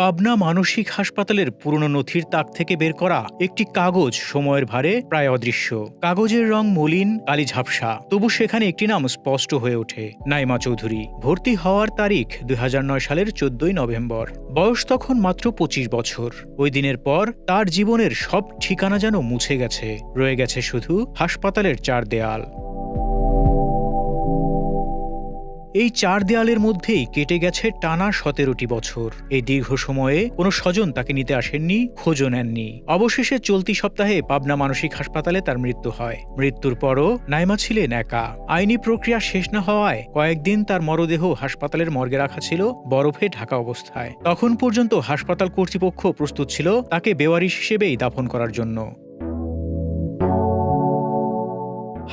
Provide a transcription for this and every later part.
পাবনা মানসিক হাসপাতালের পুরনো নথির তাক থেকে বের করা একটি কাগজ সময়ের ভারে প্রায় অদৃশ্য। কাগজের রং মলিন, কালি ঝাপসা। তবু সেখানে একটি নাম স্পষ্ট হয়ে ওঠে, নাইমা চৌধুরী। ভর্তি হওয়ার তারিখ দুই হাজার নয় সালের চোদ্দই নভেম্বর। বয়স তখন মাত্র পঁচিশ বছর। ওই দিনের পর তার জীবনের সব ঠিকানা যেন মুছে গেছে। রয়ে গেছে শুধু হাসপাতালের চার দেয়াল। এই চার দেয়ালের মধ্যেই কেটে গেছে টানা সতেরোটি বছর। এই দীর্ঘ সময়ে কোনো স্বজন তাকে নিতে আসেননি, খোঁজও নেননি। অবশেষে চলতি সপ্তাহে পাবনা মানসিক হাসপাতালে তার মৃত্যু হয়। মৃত্যুর পরও নাইমা ছিলেন একা। আইনি প্রক্রিয়া শেষ না হওয়ায় কয়েকদিন তার মরদেহ হাসপাতালের মর্গে রাখা ছিল বরফে ঢাকা অবস্থায়। তখন পর্যন্ত হাসপাতাল কর্তৃপক্ষ প্রস্তুত ছিল তাকে বেওয়ারিশ হিসেবেই দাফন করার জন্য।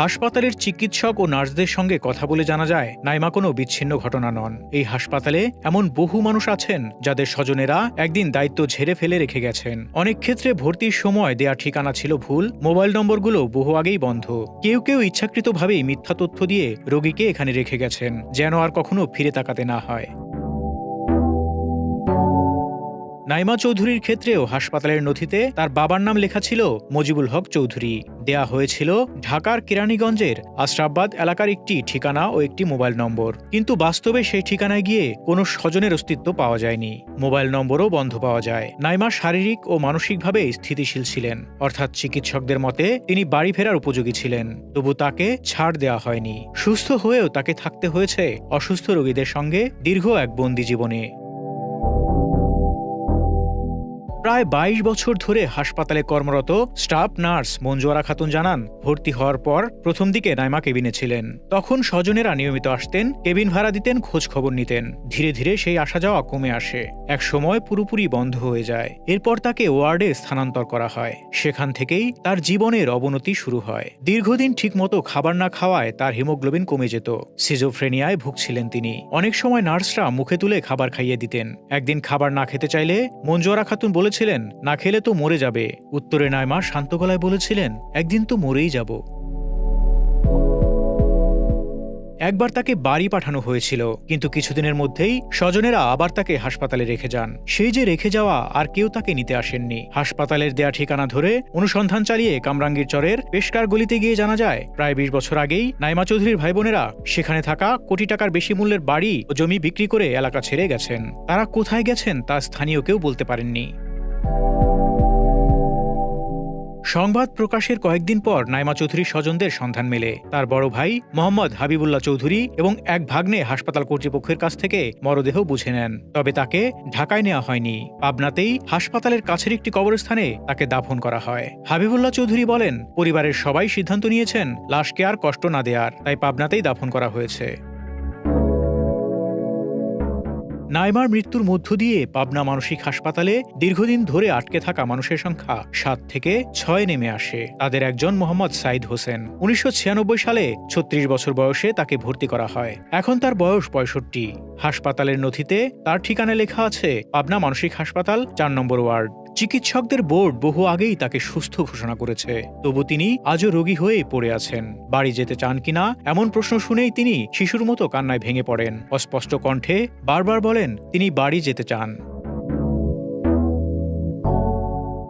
হাসপাতালের চিকিৎসক ও নার্সদের সঙ্গে কথা বলে জানা যায়, নাইমা কোনো বিচ্ছিন্ন ঘটনা নন। এই হাসপাতালে এমন বহু মানুষ আছেন, যাদের স্বজনেরা একদিন দায়িত্ব ঝেড়ে ফেলে রেখে গেছেন। অনেক ক্ষেত্রে ভর্তির সময় দেয়া ঠিকানা ছিল ভুল, মোবাইল নম্বরগুলো বহু আগেই বন্ধ। কেউ কেউ ইচ্ছাকৃতভাবেই মিথ্যা তথ্য দিয়ে রোগীকে এখানে রেখে গেছেন, যেন আর কখনো ফিরে তাকাতে না হয়। নাইমা চৌধুরীর ক্ষেত্রেও হাসপাতালের নথিতে তার বাবার নাম লেখা ছিল মজিবুল হক চৌধুরী। দেয়া হয়েছিল ঢাকার কেরানীগঞ্জের আশরাফবাদ এলাকার একটি ঠিকানা ও একটি মোবাইল নম্বর। কিন্তু বাস্তবে সেই ঠিকানায় গিয়ে কোনো স্বজনের অস্তিত্ব পাওয়া যায়নি। মোবাইল নম্বরও বন্ধ পাওয়া যায়। নাইমা শারীরিক ও মানসিকভাবে স্থিতিশীল ছিলেন। অর্থাৎ চিকিৎসকদের মতে তিনি বাড়ি ফেরার উপযোগী ছিলেন। তবু তাকে ছাড় দেওয়া হয়নি। সুস্থ হয়েও তাকে থাকতে হয়েছে অসুস্থ রোগীদের সঙ্গে দীর্ঘ এক বন্দি জীবনে। প্রায় ২২ বছর ধরে হাসপাতালে কর্মরত স্টাফ নার্স মঞ্জুয়ারা খাতুন জানান, ভর্তি হওয়ার পর প্রথম দিকে নাইমা কেবিনে ছিলেন। তখন স্বজনেরা নিয়মিত আসতেন, কেবিন ভাড়া দিতেন, খোঁজ খবর নিতেন। ধীরে ধীরে সেই আসা যাওয়া কমে আসে। এক সময় পুরোপুরি বন্ধ হয়ে যায়। এরপর তাকে ওয়ার্ডে স্থানান্তর করা হয়। সেখান থেকেই তার জীবনের অবনতি শুরু হয়। দীর্ঘদিন ঠিকমতো খাবার না খাওয়ায় তার হিমোগ্লোবিন কমে যেত। সিজোফ্রেনিয়ায় ভুগছিলেন তিনি। অনেক সময় নার্সরা মুখে তুলে খাবার খাইয়ে দিতেন। একদিন খাবার না খেতে চাইলে মঞ্জুয়ারা খাতুন বলেছেন না খেলে তো মরে যাবে। উত্তরে নাইমা শান্ত গলায় বলেছিলেন, একদিন তো মরেই যাব। একবার তাকে বাড়ি পাঠানো হয়েছিল, কিন্তু কিছুদিনের মধ্যেই স্বজনেরা আবার তাকে হাসপাতালে রেখে যান। সেই যে রেখে যাওয়া আর কেউ তাকে নিতে আসেননি। হাসপাতালের দেয়া ঠিকানা ধরে অনুসন্ধান চালিয়ে কামরাঙ্গীর চরের পেশকার গলিতে গিয়ে জানা যায়, প্রায় বিশ বছর আগেই নাইমা চৌধুরীর ভাই বোনেরা সেখানে থাকা কোটি টাকার বেশি মূল্যের বাড়ি ও জমি বিক্রি করে এলাকা ছেড়ে গেছেন। তারা কোথায় গেছেন তা স্থানীয় কেউ বলতে পারেননি। সংবাদ প্রকাশের কয়েকদিন পর নাইমা চৌধুরীর স্বজনদের সন্ধান মেলে। তার বড় ভাই মোহাম্মদ হাবিবুল্লাহ চৌধুরী এবং এক ভাগ্নে হাসপাতাল কর্তৃপক্ষের কাছ থেকে মরদেহ বুঝে নেন। তবে তাকে ঢাকায় নেওয়া হয়নি। পাবনাতেই হাসপাতালের কাছের একটি কবরস্থানে তাকে দাফন করা হয়। হাবিবুল্লাহ চৌধুরী বলেন, পরিবারের সবাই সিদ্ধান্ত নিয়েছেন, লাশকে আর কষ্ট না দেওয়ার তাই পাবনাতেই দাফন করা হয়েছে। নাইমার মৃত্যুর মধ্য দিয়ে পাবনা মানসিক হাসপাতালে দীর্ঘদিন ধরে আটকে থাকা মানুষের সংখ্যা সাত থেকে ছয় নেমে আসে। তাদের একজন মোহাম্মদ সাইদ হোসেন। উনিশশো ছিয়ানব্বই সালে ছত্রিশ বছর বয়সে তাকে ভর্তি করা হয়। এখন তার বয়স পঁয়ষট্টি। হাসপাতালের নথিতে তার ঠিকানা লেখা আছে, পাবনা মানসিক হাসপাতাল, চার নম্বর ওয়ার্ড। চিকিৎসকদের বোর্ড বহু আগেই তাকে সুস্থ ঘোষণা করেছে। তবু তিনি আজও রোগী হয়ে পড়ে আছেন। বাড়ি যেতে চান কিনা, এমন প্রশ্ন শুনেই তিনি শিশুর মতো কান্নায় ভেঙে পড়েন। অস্পষ্ট কণ্ঠে বারবার বলেন, তিনি বাড়ি যেতে চান।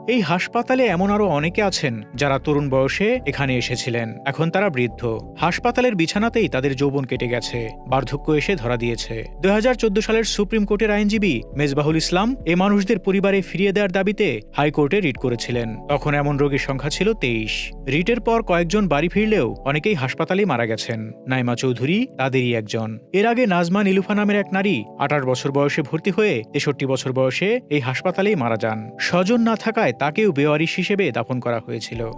এই হাসপাতালে এমন আরও অনেকে আছেন যারা তরুণ বয়সে এখানে এসেছিলেন। এখন তারা বৃদ্ধ। হাসপাতালের বিছানাতেই তাদের যৌবন কেটে গেছে। বার্ধক্য এসে ধরা দিয়েছে। দু হাজার চোদ্দ সালের সুপ্রিম কোর্টের আইনজীবী মেজবাহুল ইসলাম এ মানুষদের পরিবারে ফিরিয়ে দেওয়ার দাবিতে হাইকোর্টে রিট করেছিলেন। তখন এমন রোগীর সংখ্যা ছিল তেইশ। রিটের পর কয়েকজন বাড়ি ফিরলেও অনেকেই হাসপাতালে মারা গেছেন। নাইমা চৌধুরী তাদেরই একজন। এর আগে নাজমা নিলুফা নামের এক নারী আঠাশ বছর বয়সে ভর্তি হয়ে তেষট্টি বছর বয়সে এই হাসপাতালেই মারা যান। স্বজন না থাকায় তাকেও বেওয়ারিশ হিসেবে দাফন করা হয়েছিল।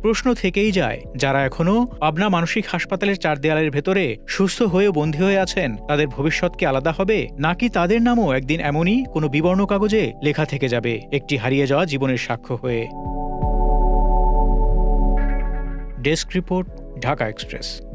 প্রশ্ন থেকেই যায়, যারা এখনও পাবনা মানসিক হাসপাতালের চার দেয়ালের ভেতরে সুস্থ হয়ে বন্দী হয়ে আছেন, তাদের ভবিষ্যৎ কি আলাদা হবে? নাকি তাদের নামও একদিন এমনই কোনো বিবর্ণ কাগজে লেখা থেকে যাবে, একটি হারিয়ে যাওয়া জীবনের সাক্ষ্য হয়ে? Desk report, Dhaka Express.